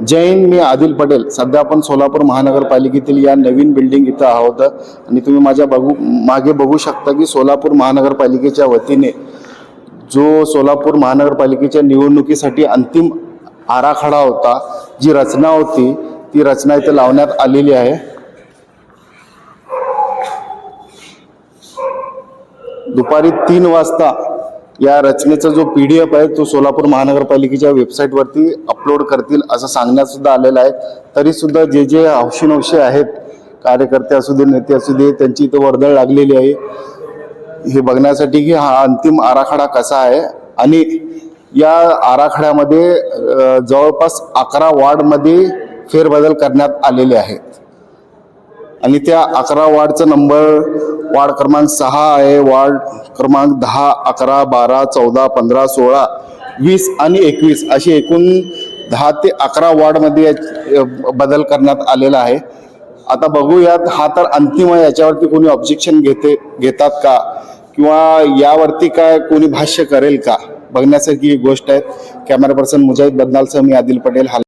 जैन मी आदिल पटेल. सध्या आपण सोलापूर महानगरपालिकेतील या नवीन बिल्डिंग इथं आहोत. आणि तुम्ही माझ्या बघू मागे बघू शकता की सोलापूर महानगरपालिकेच्या वतीने जो सोलापूर महानगरपालिकेच्या निवडणुकीसाठी अंतिम आराखडा होता जी रचना होती ती रचना इथे लावण्यात आलेली आहे. दुपारी तीन वाजता या रचनेचा जो पी डी एफ आहे तो सोलापूर महानगरपालिकेच्या वेबसाईटवरती अपलोड करतील असं सांगण्यात सुद्धा आलेलं आहे. तरीसुद्धा जे जे हौशी नवशे आहेत कार्यकर्ते असू दे नेते असू दे त्यांची इथं वर्दळ लागलेली आहे. हे बघण्यासाठी की हा अंतिम आराखडा कसा आहे? आणि या आराखड्यामध्ये जवळपास अकरा वॉर्डमध्ये फेरबदल करण्यात आलेले आहेत. आणि त्या अकरा वॉर्डचा नंबर वार्ड क्रमांक सहा आहे. वार्ड क्रमांक दहा अकरा बारा चौदा पंधरा सोळा वीस आणि एकवीस अशी एकूण दहा ते अकरा वॉर्डमध्ये बदल करण्यात आलेला आहे. आता बघूयात हा तर अंतिम आहे. याच्यावरती कोणी ऑब्जेक्शन घेते घेतात का? किंवा यावरती काय कोणी भाष्य करेल का? बघण्यासारखी एक गोष्ट आहे. कॅमेरा पर्सन मुजाहिद बदनालसह मी आदिल पटेल. हा